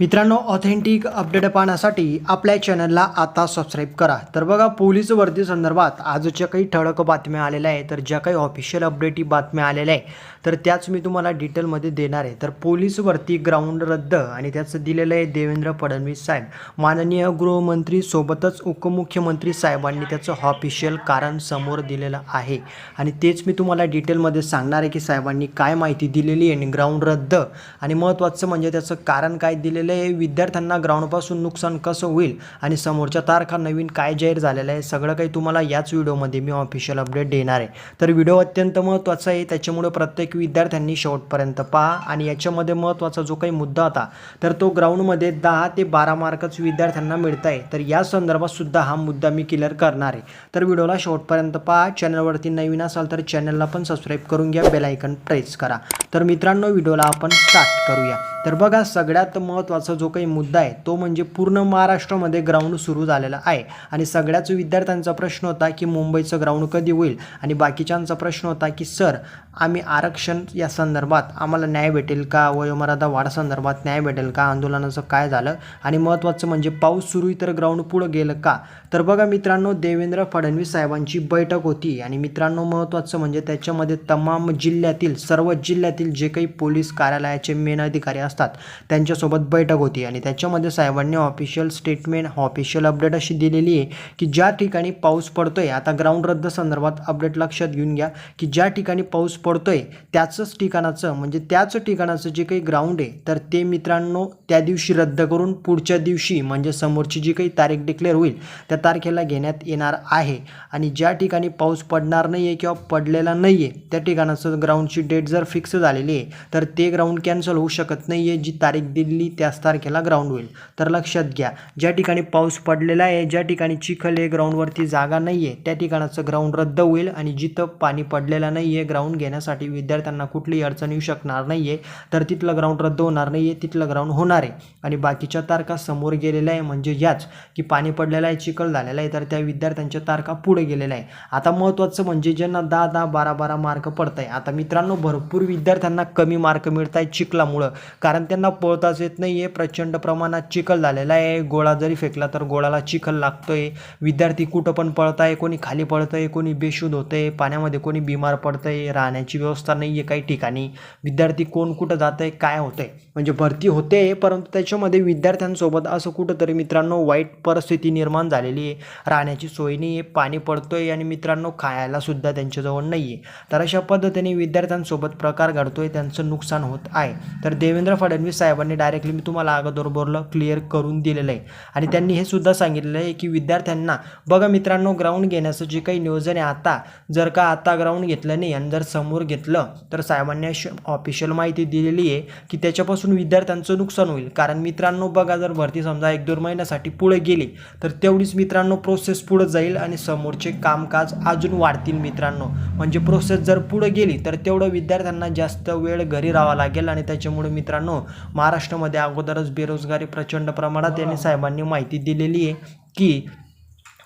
मित्रांनो authentic update पाहण्यासाठी आपल्या चॅनलला आता सबस्क्राईब करा. तर बघा पोलीस वर्दी संदर्भात आजच्या काही ठळक बातम्या आलेल्या आहे तर ज्या काही ऑफिशियल अपडेटी बातम्या आलेल्या आहे तर त्याच मी तुम्हाला डिटेलमध्ये देणार आहे. तर पोलीस भरती ग्राउंड रद्द आणि त्याचं दिलेलं आहे देवेंद्र फडणवीस साहेब. माननीय गृहमंत्री सोबतच उपमुख्यमंत्री साहेबांनी त्याचं ऑफिशियल कारण समोर दिलेलं आहे. आणि तेच मी तुम्हाला डिटेलमध्ये सांगणार आहे की साहेबांनी काय माहिती दिलेली आहे आणि ग्राउंड रद्द. आणि महत्त्वाचं म्हणजे त्याचं कारण काय दिलेलं आहे. विद्यार्थ्यांना ग्राउंडपासून नुकसान कसं होईल आणि समोरच्या तारखा नवीन काय जाहीर झालेलं आहे सगळं काही तुम्हाला याच व्हिडिओमध्ये मी ऑफिशियल अपडेट देणार आहे. तर व्हिडिओ अत्यंत महत्त्वाचा आहे. त्याच्यामुळे प्रत्येक विद्यार्थ्यांनी शेवटपर्यंत पहा आणि याच्यामध्ये महत्त्वाचा जो काही मुद्दा होता तर तो ग्राउंडमध्ये दहा ते बारा मार्कच विद्यार्थ्यांना मिळत आहे. तर या संदर्भात सुद्धा हा मुद्दा मी क्लिअर करणार आहे. तर व्हिडिओला शेवटपर्यंत पहा. चॅनलवरती नवीन असाल तर चॅनलला पण सबस्क्राईब करून घ्या. बेलायकन प्रेस करा. तर मित्रांनो व्हिडिओला आपण स्टार्ट करूया. तर बघा सगळ्यात महत्त्वाचा जो काही मुद्दा आहे तो म्हणजे पूर्ण महाराष्ट्रामध्ये ग्राउंड सुरू झालेला आहे. आणि सगळ्याच विद्यार्थ्यांचा प्रश्न होता की मुंबईचं ग्राउंड कधी होईल? आणि बाकीच्यांचा प्रश्न होता की सर आम्ही आरक्षण या संदर्भात आम्हाला न्याय भेटेल का? वयोमर्यादा वाढ संदर्भात न्याय भेटेल का? आंदोलनाचं काय झालं? आणि महत्त्वाचं म्हणजे पाऊस सुरू तर ग्राउंड पुढं गेलं का? तर बघा मित्रांनो देवेंद्र फडणवीस साहेबांची बैठक होती. आणि मित्रांनो महत्त्वाचं म्हणजे त्याच्यामध्ये तमाम जिल्ह्यातील सर्व जिल्ह्यातील जे काही पोलीस कार्यालयाचे मेन अधिकारी असतात त्यांच्यासोबत बैठक होती आणि त्याच्यामध्ये साहेबांनी ऑफिशियल स्टेटमेंट ऑफिशियल अपडेट अशी दिलेली आहे की ज्या ठिकाणी पाऊस पडतो आहे आता ग्राउंड रद्द संदर्भात अपडेट लक्षात घेऊन घ्या की ज्या ठिकाणी पाऊस पडतो आहे त्याचंच ठिकाणाचं म्हणजे त्याच ठिकाणाचं जे काही ग्राउंड आहे तर ते मित्रांनो त्या दिवशी रद्द करून पुढच्या दिवशी म्हणजे समोरची जी काही तारीख डिक्लेअर होईल त्या तारखेला घेण्यात येणार आहे. आणि ज्या ठिकाणी पाऊस पडणार नाही आहे किंवा पडलेला नाही आहे त्या ठिकाणाचं ग्राउंडची डेट जर फिक्स झालेली आहे तर ते ग्राउंड कॅन्सल होऊ शकत नाही. आहे जी तारीख दिली त्याच तारखेला ग्राउंड होईल. तर लक्षात घ्या ज्या ठिकाणी पाऊस पडलेला आहे ज्या ठिकाणी चिखल आहे ग्राउंडवरती जागा नाही आहे त्या ठिकाणाचं ग्राउंड रद्द होईल आणि जिथं पाणी पडलेलं नाही आहे ग्राउंड घेण्यासाठी विद्यार्थ्यांना कुठलीही अडचण येऊ शकणार नाही आहे तर तिथलं ग्राउंड रद्द होणार नाही आहे तिथलं ग्राउंड होणार आहे. आणि बाकीच्या तारखा समोर गेलेल्या आहे म्हणजे याच की पाणी पडलेलं आहे चिखल झालेला आहे तर त्या विद्यार्थ्यांच्या तारखा पुढे गेलेल्या आहे. आता महत्त्वाचं म्हणजे ज्यांना दहा दहा बारा बारा मार्क पडत आहे आता मित्रांनो भरपूर विद्यार्थ्यांना कमी मार्क मिळत आहेत चिखलामुळं. कारण त्यांना पळताच येत नाही आहे प्रचंड प्रमाणात चिखल झालेला आहे. गोळा जरी फेकला तर गोळाला चिखल लागतो आहे विद्यार्थी कुठं पण पळत आहे कोणी खाली पळत आहे कोणी बेशुद्ध होतं आहे पाण्यामध्ये कोणी बिमार पडतं आहे राहण्याची व्यवस्था नाही आहे काही ठिकाणी. विद्यार्थी कोण कुठं जात आहे काय होतं आहे म्हणजे भरती होते परंतु त्याच्यामध्ये विद्यार्थ्यांसोबत असं कुठंतरी मित्रांनो वाईट परिस्थिती निर्माण झालेली आहे. राहण्याची सोय नाही आहे पाणी पडतो आहे आणि मित्रांनो खायलासुद्धा त्यांच्याजवळ नाही आहे तर अशा पद्धतीने विद्यार्थ्यांसोबत प्रकार घडतो आहे त्यांचं नुकसान होत आहे. तर देवेंद्र फडणवीस साहेबांनी डायरेक्टली मी तुम्हाला अगोदर बोललं क्लिअर करून दिलेलं आहे. आणि त्यांनी हे सुद्धा सांगितलेलं आहे की विद्यार्थ्यांना बघा मित्रांनो ग्राउंड घेण्याचं जे काही नियोजन आहे आता जर का आता ग्राउंड घेतलं नाही आणि जर समोर घेतलं तर साहेबांनी अशी ऑफिशियल माहिती दिलेली आहे की त्याच्यापासून विद्यार्थ्यांचं नुकसान होईल. कारण मित्रांनो बघा जर भरती समजा एक दोन महिन्यासाठी पुढे गेली तर तेवढीच मित्रांनो प्रोसेस पुढे जाईल आणि समोरचे कामकाज अजून वाढतील मित्रांनो. म्हणजे प्रोसेस जर पुढे गेली तर तेवढं विद्यार्थ्यांना जास्त वेळ घरी राहावा लागेल आणि त्याच्यामुळे मित्रांनो महाराष्ट्रामध्ये अगोदरच बेरोजगारी प्रचंड प्रमाणात यांनी साहेबांनी माहिती दिलेली आहे की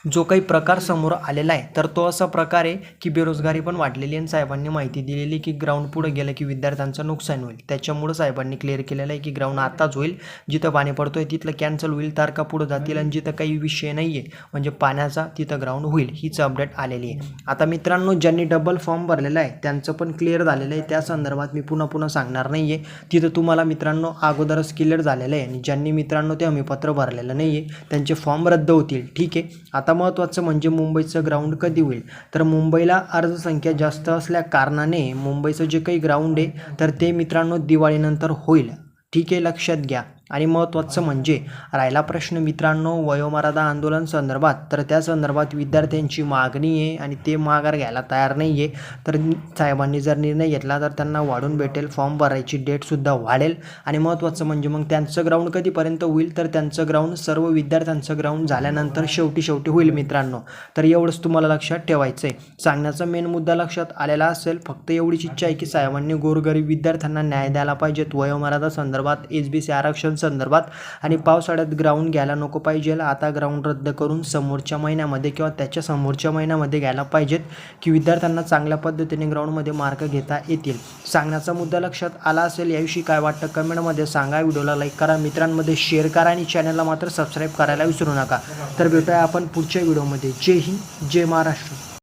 जो काही प्रकार समोर आलेला आहे तर तो असा प्रकार आहे की बेरोजगारी पण वाढलेली आहे. आणि साहेबांनी माहिती दिलेली की ग्राउंड पुढे गेलं की विद्यार्थ्यांचं नुकसान होईल. त्याच्यामुळं साहेबांनी क्लिअर केलेलं आहे की ग्राउंड आताच होईल. जिथं पाणी पडतो आहे तिथलं कॅन्सल होईल तारखा पुढं जातील आणि जिथं काही विषय नाही आहे म्हणजे पाण्याचा तिथं ग्राउंड होईल हीच अपडेट आलेली आहे. आता मित्रांनो ज्यांनी डबल फॉर्म भरलेला आहे त्यांचं पण क्लिअर झालेलं आहे. त्या संदर्भात मी पुन्हा पुन्हा सांगणार नाही आहे तिथं तुम्हाला मित्रांनो अगोदरच क्लिअर झालेलं आहे. आणि ज्यांनी मित्रांनो ते हमीपत्र भरलेलं नाही आहे त्यांचे फॉर्म रद्द होतील. ठीक आहे? आता महत्त्वाचं म्हणजे मुंबईचं ग्राउंड कधी होईल? तर मुंबईला अर्जसंख्या जास्त असल्या कारणाने मुंबईचं जे काही ग्राउंड आहे तर ते मित्रांनो दिवाळीनंतर होईल. ठीक आहे लक्षात घ्या. आणि महत्त्वाचं म्हणजे राहिला प्रश्न मित्रांनो वयोमर्यादा आंदोलन संदर्भात. तर त्या संदर्भात विद्यार्थ्यांची मागणी आहे आणि ते माघार घ्यायला तयार नाही आहे तर साहेबांनी जर निर्णय घेतला तर त्यांना वाढून भेटेल फॉर्म भरायची डेटसुद्धा वाढेल. आणि महत्त्वाचं म्हणजे मग त्यांचं ग्राउंड कधीपर्यंत होईल? तर त्यांचं ग्राउंड सर्व विद्यार्थ्यांचं ग्राउंड झाल्यानंतर शेवटी शेवटी होईल मित्रांनो. तर एवढंच तुम्हाला लक्षात ठेवायचं आहे सांगण्याचा मेन मुद्दा लक्षात आलेला असेल फक्त एवढीच इच्छा आहे की साहेबांनी गोरगरीब विद्यार्थ्यांना न्याय द्यायला पाहिजेत. वयोमर्यादा संदर्भात एच बी सी आरक्षण संदर्भात. आणि पावसाळ्यात ग्राउंड घ्यायला नको पाहिजे. आता ग्राउंड रद्द करून समोरच्या महिन्यामध्ये किंवा त्याच्या समोरच्या महिन्यामध्ये घ्यायला पाहिजेत की विद्यार्थ्यांना चांगल्या पद्धतीने ग्राउंडमध्ये मार्क घेता येतील. सांगण्याचा मुद्दा लक्षात आला असेल याविषयी काय वाटतं कमेंटमध्ये सांगा. व्हिडिओला लाईक करा. मित्रांमध्ये शेअर करा आणि चॅनलला मात्र सबस्क्राईब करायला विसरू नका. तर भेटूया आपण पुढच्या व्हिडिओमध्ये जय हिंद जय महाराष्ट्र.